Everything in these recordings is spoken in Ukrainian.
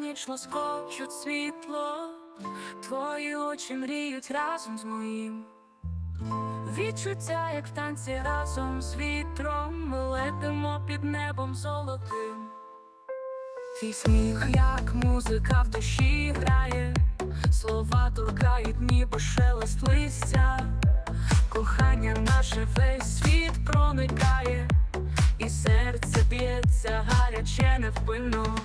вічно скочуть світло, твої очі мріють разом з моїм. Відчуття, як в танці разом з вітром, ми летимо під небом золотим. Твій сміх, як музика в душі грає, слова торкають, ніби шелест листя, кохання наше весь світ проникає, і серце б'ється гаряче невпинно.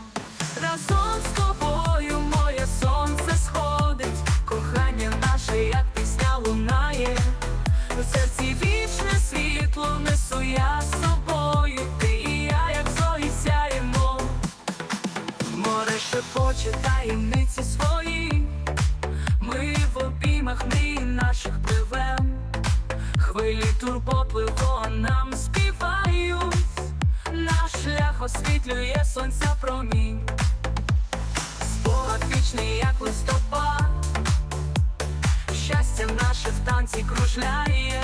Разом з тобою моє сонце сходить, кохання наше, як пісня лунає, в серці вічне світло несу я з собою, ти я, як зої. Море шепоче таємниці свої, ми в обіймах мрій наших пливем, хвилі турботливо нам співають, наш шлях освітлює сонця щастя наше в танці кружляє,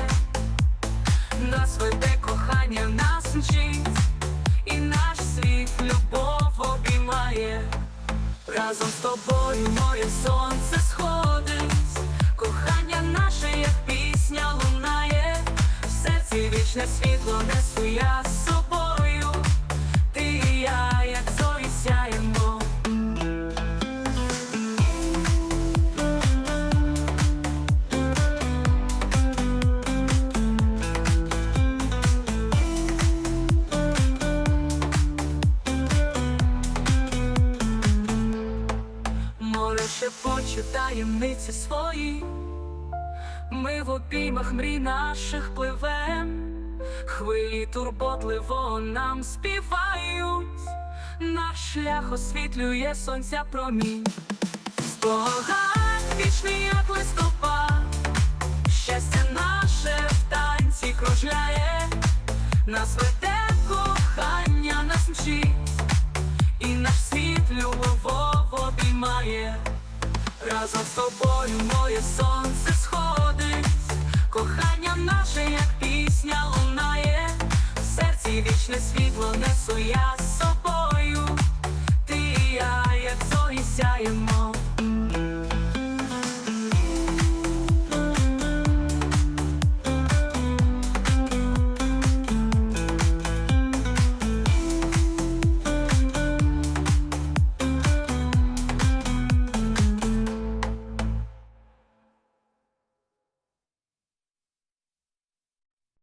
нас веде кохання, нас мчить і наш світ любов обіймає. Разом з тобою моє сонце шепоче таємниці свої, ми в обіймах мрій наших пливем, хвилі турботливо нам співають, наш шлях освітлює сонця промінь, спогад вічний, як листопад, щастя наше в танці кружляє, нас веде кохання, нас мчить. І наш світ любов обіймає. Разом з тобою моє сонце сходить, кохання наше, як пісня лунає, в серці вічне світло несу я